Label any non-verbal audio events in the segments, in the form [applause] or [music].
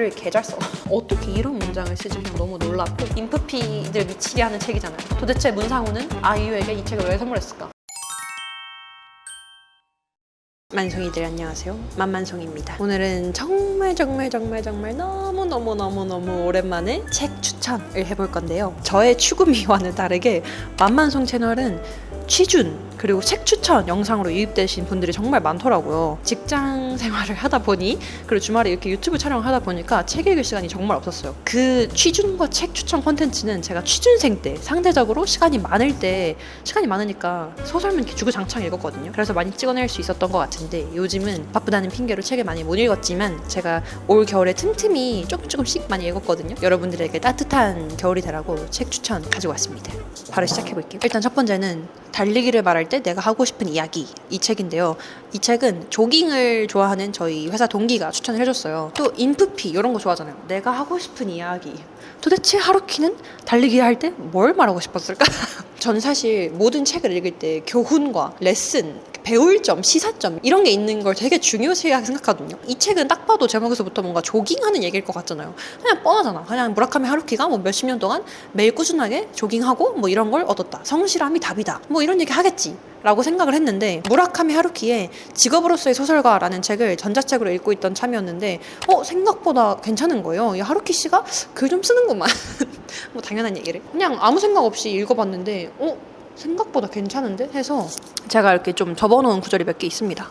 글을 개잘 써. [laughs] 어떻게 이런 문장을 쓰지 그냥 너무 놀랍고 인프피들 미치게 하는 책이잖아요. 도대체 문상우는 아이유에게 이 책을 왜 선물했을까? 만송이들 안녕하세요. 만만송입니다. 오늘은 정말 정말 정말 정말 너무 너무 너무 너무 오랜만에 책 추천을 해볼 건데요. 저의 추구미와는 다르게 만만송 채널은 취준 그리고 책 추천 영상으로 유입되신 분들이 정말 많더라고요. 직장 생활을 하다 보니 그리고 주말에 이렇게 유튜브 촬영을 하다 보니까 책 읽을 시간이 정말 없었어요. 그 취준과 책 추천 콘텐츠는 제가 취준생 때 상대적으로 시간이 많을 때 시간이 많으니까 소설만 이렇게 주구장창 읽었거든요. 그래서 많이 찍어낼 수 있었던 것 같은데 요즘은 바쁘다는 핑계로 책을 많이 못 읽었지만 제가 올 겨울에 틈틈이 조금 조금씩 많이 읽었거든요. 여러분들에게 따뜻한 겨울이 되라고 책 추천 가지고 왔습니다. 바로 시작해 볼게요. 일단 첫 번째는 달리기를 말할 때 내가 하고 싶은 이야기 이 책인데요. 이 책은 조깅을 좋아하는 저희 회사 동기가 추천을 해줬어요. 또 인프피 이런 거 좋아하잖아요. 내가 하고 싶은 이야기. 도대체 하루키는 달리기 할 때 뭘 말하고 싶었을까? [laughs] 저는 사실 모든 책을 읽을 때 교훈과 레슨, 배울 점, 시사점 이런 게 있는 걸 되게 중요시하게 생각하거든요. 이 책은 딱 봐도 제목에서부터 뭔가 조깅하는 얘기일 것 같잖아요. 그냥 뻔하잖아. 그냥 무라카미 하루키가 뭐 몇십 년 동안 매일 꾸준하게 조깅하고 뭐 이런 걸 얻었다. 성실함이 답이다. 뭐 이런 얘기 하겠지. 라고 생각을 했는데 무라카미 하루키의 직업으로서의 소설가라는 책을 전자책으로 읽고 있던 참이었는데 어 생각보다 괜찮은 거예요. 이 하루키 씨가 글 좀 쓰는구만. [laughs] 뭐 당연한 얘기를 그냥 아무 생각 없이 읽어봤는데 어 생각보다 괜찮은데 해서 제가 이렇게 좀 접어놓은 구절이 몇 개 있습니다.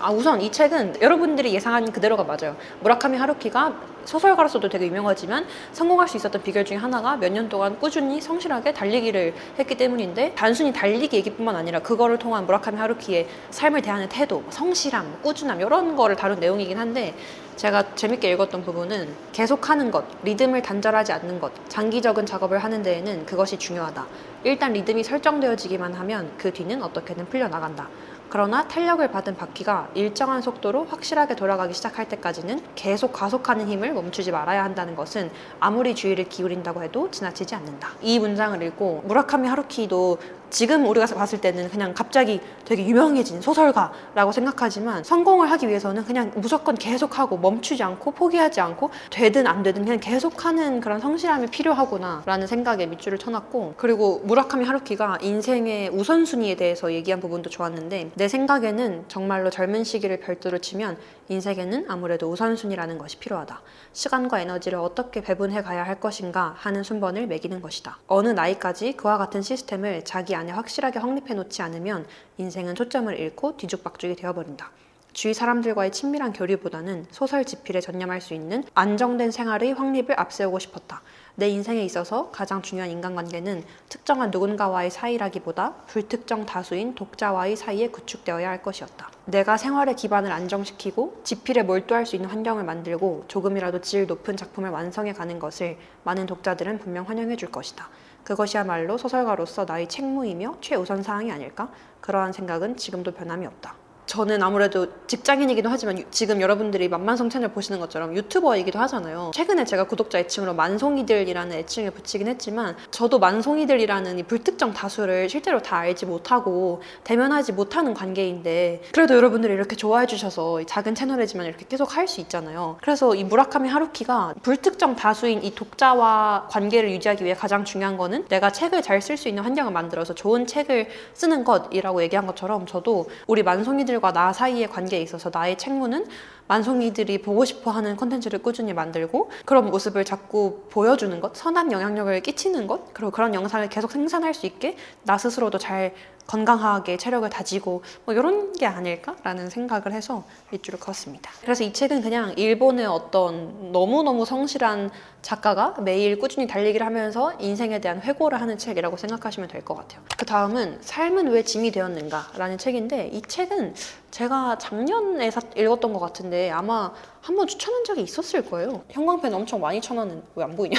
아 우선 이 책은 여러분들이 예상한 그대로가 맞아요. 무라카미 하루키가 소설가로서도 되게 유명하지만 성공할 수 있었던 비결 중에 하나가 몇 년 동안 꾸준히 성실하게 달리기를 했기 때문인데 단순히 달리기 얘기뿐만 아니라 그거를 통한 무라카미 하루키의 삶을 대하는 태도, 성실함, 꾸준함 이런 거를 다룬 내용이긴 한데 제가 재밌게 읽었던 부분은 계속하는 것, 리듬을 단절하지 않는 것, 장기적인 작업을 하는 데에는 그것이 중요하다. 일단 리듬이 설정되어지기만 하면 그 뒤는 어떻게든 풀려나간다. 그러나 탄력을 받은 바퀴가 일정한 속도로 확실하게 돌아가기 시작할 때까지는 계속 가속하는 힘을 멈추지 말아야 한다는 것은 아무리 주의를 기울인다고 해도 지나치지 않는다. 이 문장을 읽고 무라카미 하루키도 지금 우리가 봤을 때는 그냥 갑자기 되게 유명해진 소설가라고 생각하지만 성공을 하기 위해서는 그냥 무조건 계속하고 멈추지 않고 포기하지 않고 되든 안 되든 그냥 계속하는 그런 성실함이 필요하구나라는 생각에 밑줄을 쳐놨고 그리고 무라카미 하루키가 인생의 우선순위에 대해서 얘기한 부분도 좋았는데 내 생각에는 정말로 젊은 시기를 별도로 치면 인생에는 아무래도 우선순위라는 것이 필요하다. 시간과 에너지를 어떻게 배분해 가야 할 것인가 하는 순번을 매기는 것이다. 어느 나이까지 그와 같은 시스템을 자기 안에 확실하게 확립해 놓지 않으면 인생은 초점을 잃고 뒤죽박죽이 되어버린다. 주위 사람들과의 친밀한 교류보다는 소설 집필에 전념할 수 있는 안정된 생활의 확립을 앞세우고 싶었다. 내 인생에 있어서 가장 중요한 인간관계는 특정한 누군가와의 사이라기보다 불특정 다수인 독자와의 사이에 구축되어야 할 것이었다. 내가 생활의 기반을 안정시키고 집필에 몰두할 수 있는 환경을 만들고 조금이라도 질 높은 작품을 완성해 가는 것을 많은 독자들은 분명 환영해 줄 것이다. 그것이야말로 소설가로서 나의 책무이며 최우선 사항이 아닐까? 그러한 생각은 지금도 변함이 없다. 저는 아무래도 직장인이기도 하지만 유- 지금 여러분들이 만만성 채널 보시는 것처럼 유튜버이기도 하잖아요. 최근에 제가 구독자 애칭으로 만송이들이라는 애칭을 붙이긴 했지만 저도 만송이들이라는 이 불특정 다수를 실제로 다 알지 못하고 대면하지 못하는 관계인데 그래도 여러분들이 이렇게 좋아해 주셔서 이 작은 채널이지만 이렇게 계속 할 수 있잖아요. 그래서 이 무라카미 하루키가 불특정 다수인 이 독자와 관계를 유지하기 위해 가장 중요한 거는 내가 책을 잘 쓸 수 있는 환경을 만들어서 좋은 책을 쓰는 것이라고 얘기한 것처럼 저도 우리 만송이들 과 나 사이의 관계에 있어서 나의 책무는 만송이들이 보고 싶어 하는 컨텐츠를 꾸준히 만들고 그런 모습을 자꾸 보여주는 것, 선한 영향력을 끼치는 것, 그리고 그런 영상을 계속 생산할 수 있게 나 스스로도 잘 건강하게 체력을 다지고 뭐 이런 게 아닐까라는 생각을 해서 밑줄을 그었습니다. 그래서 이 책은 그냥 일본의 어떤 너무너무 성실한 작가가 매일 꾸준히 달리기를 하면서 인생에 대한 회고를 하는 책이라고 생각하시면 될 것 같아요. 그 다음은 삶은 왜 짐이 되었는가 라는 책인데 이 책은 제가 작년에 사- 읽었던 것 같은데 아마 한번 추천한 적이 있었을 거예요. 형광펜 엄청 많이 쳐놨는 왜안 보이냐?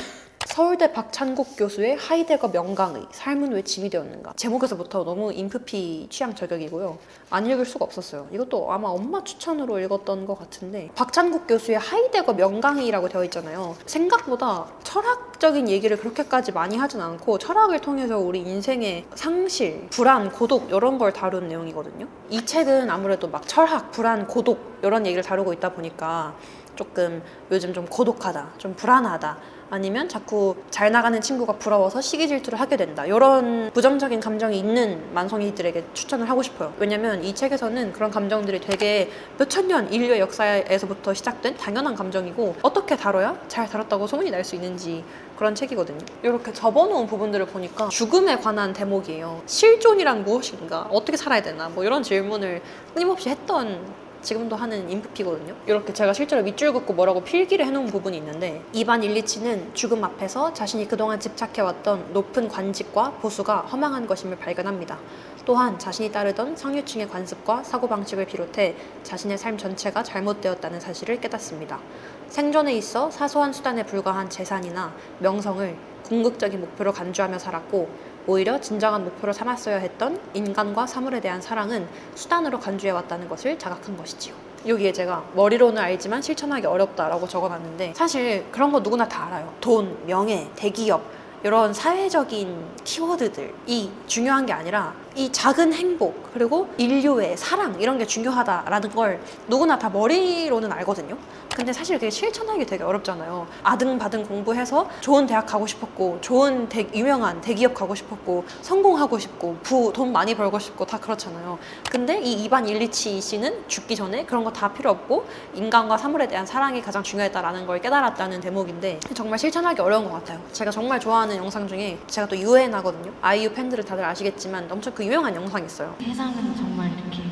서울대 박찬국 교수의 하이데거 명강의 삶은 왜 짐이 되었는가? 제목에서부터 너무 인프피 취향 저격이고요. 안 읽을 수가 없었어요. 이것도 아마 엄마 추천으로 읽었던 것 같은데 박찬국 교수의 하이데거 명강의라고 되어 있잖아요. 생각보다 철학적인 얘기를 그렇게까지 많이 하진 않고 철학을 통해서 우리 인생의 상실, 불안, 고독 이런 걸 다룬 내용이거든요. 이 책은 아무래도 막 철학, 불안, 고독 이런 얘기를 다루고 있다 보니까 조금 요즘 좀 고독하다, 좀 불안하다. 아니면 자꾸 잘 나가는 친구가 부러워서 시기 질투를 하게 된다. 이런 부정적인 감정이 있는 만성이들에게 추천을 하고 싶어요. 왜냐면 이 책에서는 그런 감정들이 되게 몇천 년 인류의 역사에서부터 시작된 당연한 감정이고 어떻게 다뤄야 잘 다뤘다고 소문이 날 수 있는지 그런 책이거든요. 이렇게 접어놓은 부분들을 보니까 죽음에 관한 대목이에요. 실존이란 무엇인가? 어떻게 살아야 되나? 뭐 이런 질문을 끊임없이 했던 지금도 하는 인프피거든요. 이렇게 제가 실제로 밑줄 긋고 뭐라고 필기를 해놓은 부분이 있는데 이반 일리치는 죽음 앞에서 자신이 그동안 집착해왔던 높은 관직과 보수가 허망한 것임을 발견합니다. 또한 자신이 따르던 상류층의 관습과 사고방식을 비롯해 자신의 삶 전체가 잘못되었다는 사실을 깨닫습니다. 생존에 있어 사소한 수단에 불과한 재산이나 명성을 궁극적인 목표로 간주하며 살았고 오히려 진정한 목표로 삼았어야 했던 인간과 사물에 대한 사랑은 수단으로 간주해 왔다는 것을 자각한 것이지요. 여기에 제가 머리로는 알지만 실천하기 어렵다라고 적어놨는데 사실 그런 거 누구나 다 알아요. 돈, 명예, 대기업 이런 사회적인 키워드들이 중요한 게 아니라 이 작은 행복 그리고 인류의 사랑 이런 게 중요하다라는 걸 누구나 다 머리로는 알거든요. 근데 사실 그게 실천하기 되게 어렵잖아요. 아등바등 공부해서 좋은 대학 가고 싶었고 좋은 대, 유명한 대기업 가고 싶었고 성공하고 싶고 부 돈 많이 벌고 싶고 다 그렇잖아요. 근데 이 이반 일리치 씨는 죽기 전에 그런 거 다 필요 없고 인간과 사물에 대한 사랑이 가장 중요했다라는 걸 깨달았다는 대목인데 정말 실천하기 어려운 것 같아요. 제가 정말 좋아하는 영상 중에 제가 또 유엔 하거든요. 아이유 팬들은 다들 아시겠지만 엄청 그 유명한 영상이 있어요. 세상은 정말 이렇게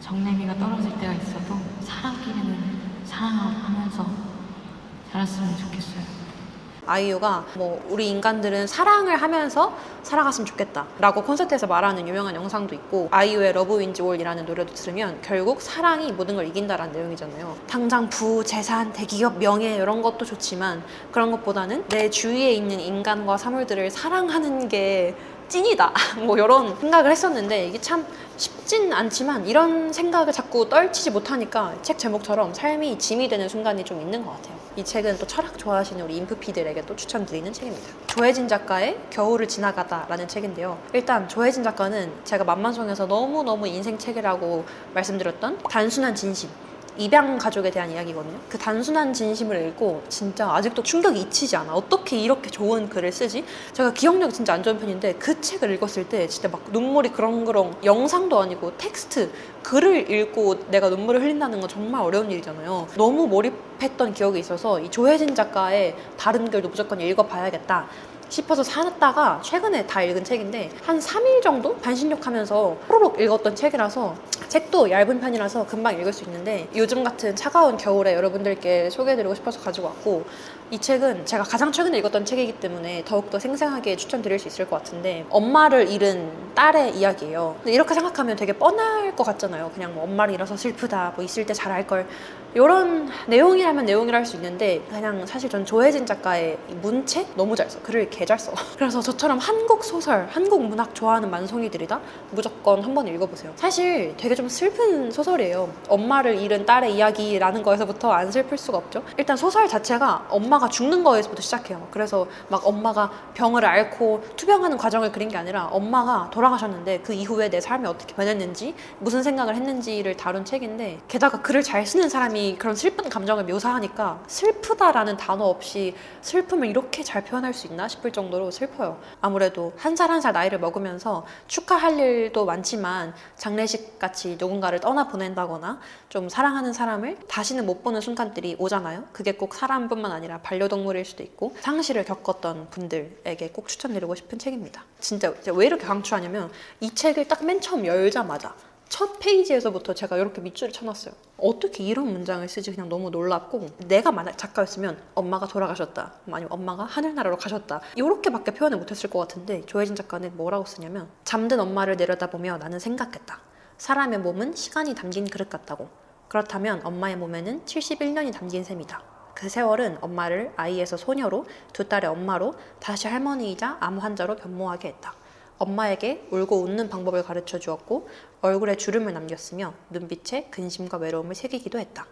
정내미가 떨어질 때가 있어도 사람끼리는 사랑하면서 자랐으면 좋겠어요. 아이유가 뭐 우리 인간들은 사랑을 하면서 살아갔으면 좋겠다라고 콘서트에서 말하는 유명한 영상도 있고 아이유의 러브 윈즈 올이라는 노래도 들으면 결국 사랑이 모든 걸 이긴다라는 내용이잖아요. 당장 부, 재산, 대기업, 명예 이런 것도 좋지만 그런 것보다는 내 주위에 있는 인간과 사물들을 사랑하는 게 찐이다. [laughs] 뭐 이런 생각을 했었는데 이게 참 쉽진 않지만 이런 생각을 자꾸 떨치지 못하니까 책 제목처럼 삶이 짐이 되는 순간이 좀 있는 것 같아요. 이 책은 또 철학 좋아하시는 우리 인프피들에게 또 추천드리는 책입니다. 조혜진 작가의 겨울을 지나가다 라는 책인데요. 일단 조혜진 작가는 제가 만만성에서 너무너무 인생 책이라고 말씀드렸던 단순한 진심 입양 가족에 대한 이야기거든요. 그 단순한 진심을 읽고 진짜 아직도 충격이 잊히지 않아. 어떻게 이렇게 좋은 글을 쓰지? 제가 기억력이 진짜 안 좋은 편인데 그 책을 읽었을 때 진짜 막 눈물이 그렁그렁 영상도 아니고 텍스트 글을 읽고 내가 눈물을 흘린다는 건 정말 어려운 일이잖아요. 너무 몰입했던 기억이 있어서 이 조혜진 작가의 다른 글도 무조건 읽어봐야겠다. 싶어서 사놨다가 최근에 다 읽은 책인데 한 3일 정도 반신욕하면서 호로록 읽었던 책이라서 책도 얇은 편이라서 금방 읽을 수 있는데 요즘 같은 차가운 겨울에 여러분들께 소개해드리고 싶어서 가지고 왔고 이 책은 제가 가장 최근에 읽었던 책이기 때문에 더욱더 생생하게 추천드릴 수 있을 것 같은데 엄마를 잃은 딸의 이야기예요. 근데 이렇게 생각하면 되게 뻔할 것 같잖아요. 그냥 뭐 엄마를 잃어서 슬프다, 뭐 있을 때잘알 걸. 이런 내용이라면 내용이라 할 수 있는데 그냥 사실 전 조혜진 작가의 이 문책 너무 잘 써. 글을 개 잘 써. [laughs] 그래서 저처럼 한국 소설, 한국 문학 좋아하는 만성이들이다 무조건 한번 읽어보세요. 사실 되게 좀 슬픈 소설이에요. 엄마를 잃은 딸의 이야기라는 거에서부터 안 슬플 수가 없죠. 일단 소설 자체가 엄마 가 죽는 거에서부터 시작해요. 그래서 막 엄마가 병을 앓고 투병하는 과정을 그린 게 아니라 엄마가 돌아가셨는데 그 이후에 내 삶이 어떻게 변했는지 무슨 생각을 했는지를 다룬 책인데 게다가 글을 잘 쓰는 사람이 그런 슬픈 감정을 묘사하니까 슬프다라는 단어 없이 슬픔을 이렇게 잘 표현할 수 있나 싶을 정도로 슬퍼요. 아무래도 한 살 한살 나이를 먹으면서 축하할 일도 많지만 장례식 같이 누군가를 떠나 보낸다거나 좀 사랑하는 사람을 다시는 못 보는 순간들이 오잖아요. 그게 꼭 사람뿐만 아니라 반려동물일 수도 있고 상실을 겪었던 분들에게 꼭 추천드리고 싶은 책입니다. 진짜 왜 이렇게 강추하냐면 이 책을 딱 맨 처음 열자마자 첫 페이지에서부터 제가 이렇게 밑줄을 쳐놨어요. 어떻게 이런 문장을 쓰지 그냥 너무 놀랍고 내가 만약 작가였으면 엄마가 돌아가셨다 아니면 엄마가 하늘나라로 가셨다 이렇게밖에 표현을 못했을 것 같은데 조혜진 작가는 뭐라고 쓰냐면 잠든 엄마를 내려다보며 나는 생각했다. 사람의 몸은 시간이 담긴 그릇 같다고. 그렇다면 엄마의 몸에는 71년이 담긴 셈이다. 그 세월은 엄마를 아이에서 소녀로 두 딸의 엄마로 다시 할머니이자 암 환자로 변모하게 했다. 엄마에게 울고 웃는 방법을 가르쳐 주었고 얼굴에 주름을 남겼으며 눈빛에 근심과 외로움을 새기기도 했다.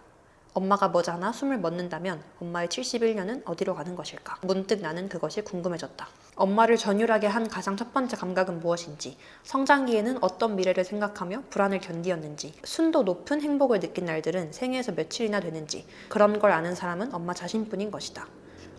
엄마가 머지않아 숨을 멎는다면 엄마의 71년은 어디로 가는 것일까? 문득 나는 그것이 궁금해졌다. 엄마를 전율하게 한 가장 첫 번째 감각은 무엇인지, 성장기에는 어떤 미래를 생각하며 불안을 견디었는지, 순도 높은 행복을 느낀 날들은 생애에서 며칠이나 되는지, 그런 걸 아는 사람은 엄마 자신뿐인 것이다.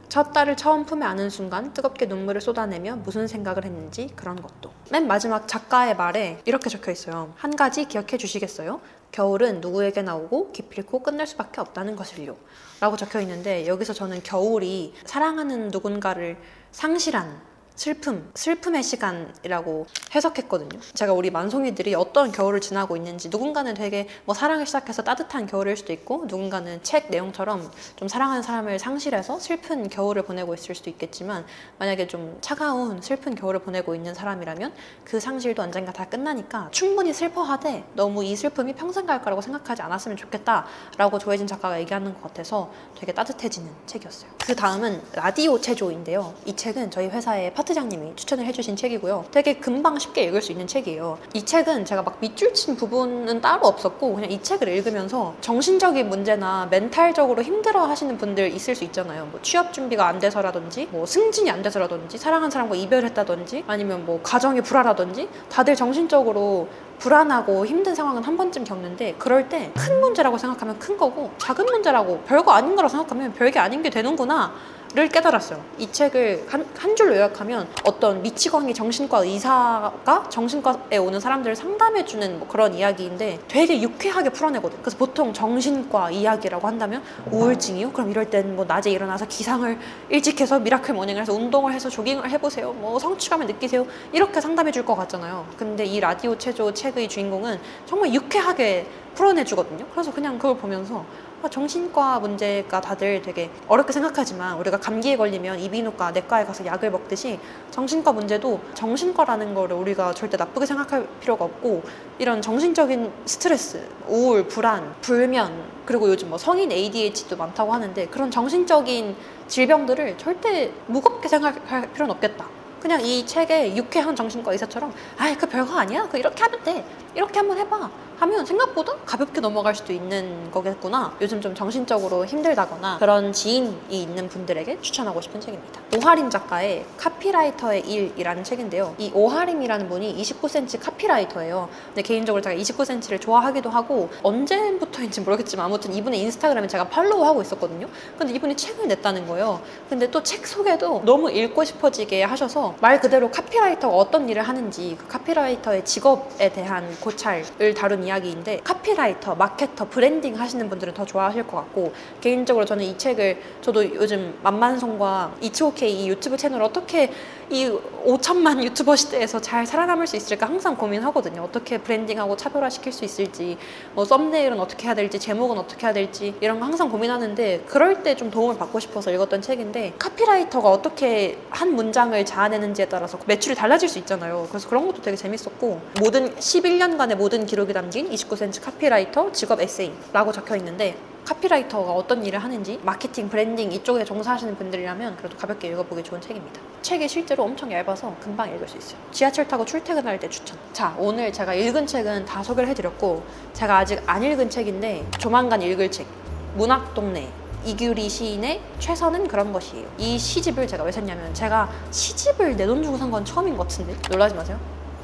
첫 딸을 처음 품에 안은 순간 뜨겁게 눈물을 쏟아내며 무슨 생각을 했는지 그런 것도. 맨 마지막 작가의 말에 이렇게 적혀 있어요. 한 가지 기억해 주시겠어요? 겨울은 누구에게나 오고 기필코 끝날 수밖에 없다는 것을요. 라고 적혀 있는데 여기서 저는 겨울이 사랑하는 누군가를 상실한 슬픔, 슬픔의 시간이라고 해석했거든요. 제가 우리 만송이들이 어떤 겨울을 지나고 있는지 누군가는 되게 뭐 사랑을 시작해서 따뜻한 겨울일 수도 있고 누군가는 책 내용처럼 좀 사랑하는 사람을 상실해서 슬픈 겨울을 보내고 있을 수도 있겠지만 만약에 좀 차가운 슬픈 겨울을 보내고 있는 사람이라면 그 상실도 언젠가 다 끝나니까 충분히 슬퍼하되 너무 이 슬픔이 평생 갈 거라고 생각하지 않았으면 좋겠다라고 조혜진 작가가 얘기하는 것 같아서 되게 따뜻해지는 책이었어요. 그 다음은 라디오 체조인데요. 이 책은 저희 회사의 파트장님이 추천을 해주신 책이고요. 되게 금방 쉽게 읽을 수 있는 책이에요. 이 책은 제가 막 밑줄 친 부분은 따로 없었고 그냥 이 책을 읽으면서 정신적인 문제나 멘탈적으로 힘들어 하시는 분들 있을 수 있잖아요. 뭐 취업 준비가 안 돼서라든지 뭐 승진이 안 돼서라든지 사랑한 사람과 이별했다든지 아니면 뭐 가정이 불화라든지 다들 정신적으로 불안하고 힘든 상황은 한 번쯤 겪는데 그럴 때 큰 문제라고 생각하면 큰 거고 작은 문제라고 별거 아닌 거라고 생각하면 별게 아닌 게 되는구나 를 깨달았어요. 이 책을 한, 한 줄로 요약하면 어떤 미치광이 정신과 의사가 정신과에 오는 사람들을 상담해주는 뭐 그런 이야기인데 되게 유쾌하게 풀어내거든. 그래서 보통 정신과 이야기라고 한다면 우울증이요? 그럼 이럴 땐 뭐 낮에 일어나서 기상을 일찍 해서 미라클 모닝을 해서 운동을 해서 조깅을 해보세요. 뭐 성취감을 느끼세요. 이렇게 상담해줄 것 같잖아요. 근데 이 라디오 체조 책의 주인공은 정말 유쾌하게 풀어내주거든요. 그래서 그냥 그걸 보면서 아, 정신과 문제가 다들 되게 어렵게 생각하지만 우리가 감기에 걸리면 이비인후과, 내과에 가서 약을 먹듯이 정신과 문제도 정신과라는 거를 우리가 절대 나쁘게 생각할 필요가 없고 이런 정신적인 스트레스, 우울, 불안, 불면 그리고 요즘 뭐 성인 ADHD도 많다고 하는데 그런 정신적인 질병들을 절대 무겁게 생각할 필요는 없겠다. 그냥 이 책에 유쾌한 정신과 의사처럼 아이 그 별거 아니야. 그 이렇게 하면 돼. 이렇게 한번 해봐. 하면 생각보다 가볍게 넘어갈 수도 있는 거겠구나. 요즘 좀 정신적으로 힘들다거나 그런 지인이 있는 분들에게 추천하고 싶은 책입니다. 오하림 작가의 카피라이터의 일이라는 책인데요. 이 오하림이라는 분이 29cm 카피라이터예요. 근데 개인적으로 제가 29cm를 좋아하기도 하고 언제부터인지 모르겠지만 아무튼 이분의 인스타그램에 제가 팔로우하고 있었거든요. 근데 이분이 책을 냈다는 거예요. 근데 또책 소개도 너무 읽고 싶어지게 하셔서 말 그대로 카피라이터가 어떤 일을 하는지 그 카피라이터의 직업에 대한 고찰을 다룬 이야기인데 카피라이터, 마케터, 브랜딩 하시는 분들은 더 좋아하실 것 같고 개인적으로 저는 이 책을 저도 요즘 만만성과 이츠오케이 이 유튜브 채널 어떻게 이 5천만 유튜버 시대에서 잘 살아남을 수 있을까 항상 고민하거든요. 어떻게 브랜딩하고 차별화시킬 수 있을지, 뭐 썸네일은 어떻게 해야 될지, 제목은 어떻게 해야 될지 이런 거 항상 고민하는데 그럴 때 좀 도움을 받고 싶어서 읽었던 책인데 카피라이터가 어떻게 한 문장을 자아내는지에 따라서 매출이 달라질 수 있잖아요. 그래서 그런 것도 되게 재밌었고 모든 11년간의 모든 기록이 담긴 29cm 카피라이터 직업 에세이라고 적혀 있는데 카피라이터가 어떤 일을 하는지 마케팅, 브랜딩 이쪽에 종사하시는 분들이라면 그래도 가볍게 읽어보기 좋은 책입니다. 책이 실제로 엄청 얇아서 금방 읽을 수 있어요. 지하철 타고 출퇴근할 때 추천. 자, 오늘 제가 읽은 책은 다 소개를 해드렸고 제가 아직 안 읽은 책인데 조만간 읽을 책 문학 동네 이규리 시인의 최선은 그런 것이에요. 이 시집을 제가 왜 샀냐면 제가 시집을 내 돈 주고 산 건 처음인 것 같은데 놀라지 마세요.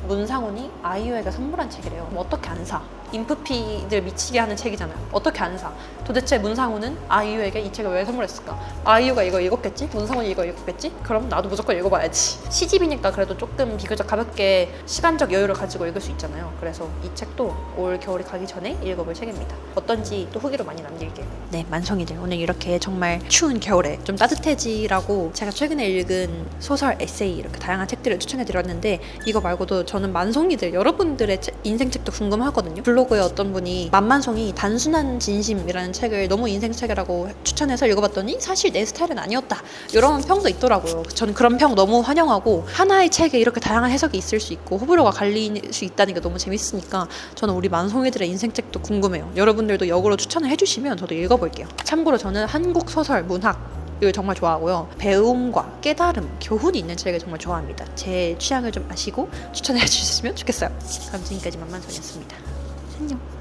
문상훈이 아이유에게 선물한 책이래요. 어떻게 안 사? 인프피들 미치게 하는 책이잖아요. 어떻게 안 사? 도대체 문상훈은 아이유에게 이 책을 왜 선물했을까? 아이유가 이거 읽었겠지? 문상훈이 이거 읽었겠지? 그럼 나도 무조건 읽어봐야지. [laughs] 시집이니까 그래도 조금 비교적 가볍게 시간적 여유를 가지고 읽을 수 있잖아요. 그래서 이 책도 올 겨울이 가기 전에 읽어볼 책입니다. 어떤지 또 후기로 많이 남길게요. 네, 만성이들 오늘 이렇게 정말 추운 겨울에 좀 따뜻해지라고 제가 최근에 읽은 소설, 에세이 이렇게 다양한 책들을 추천해 드렸는데 이거 말고도 저는 만성이들 여러분들의 책- 인생책도 궁금하거든요. 블로그에 어떤 분이 만만성이 단순한 진심이라는 책을 너무 인생책이라고 추천해서 읽어봤더니 사실 내 스타일은 아니었다. 이런 평도 있더라고요. 저는 그런 평 너무 환영하고 하나의 책에 이렇게 다양한 해석이 있을 수 있고 호불호가 갈릴 수 있다는 게 너무 재밌으니까 저는 우리 만성이들의 인생책도 궁금해요. 여러분들도 역으로 추천을 해주시면 저도 읽어볼게요. 참고로 저는 한국 소설, 문학 을 정말 좋아하고요. 배움과 깨달음, 교훈이 있는 책을 정말 좋아합니다. 제 취향을 좀 아시고 추천해 주셨으면 좋겠어요. 그럼 지금까지 만만성이었습니다. 안녕.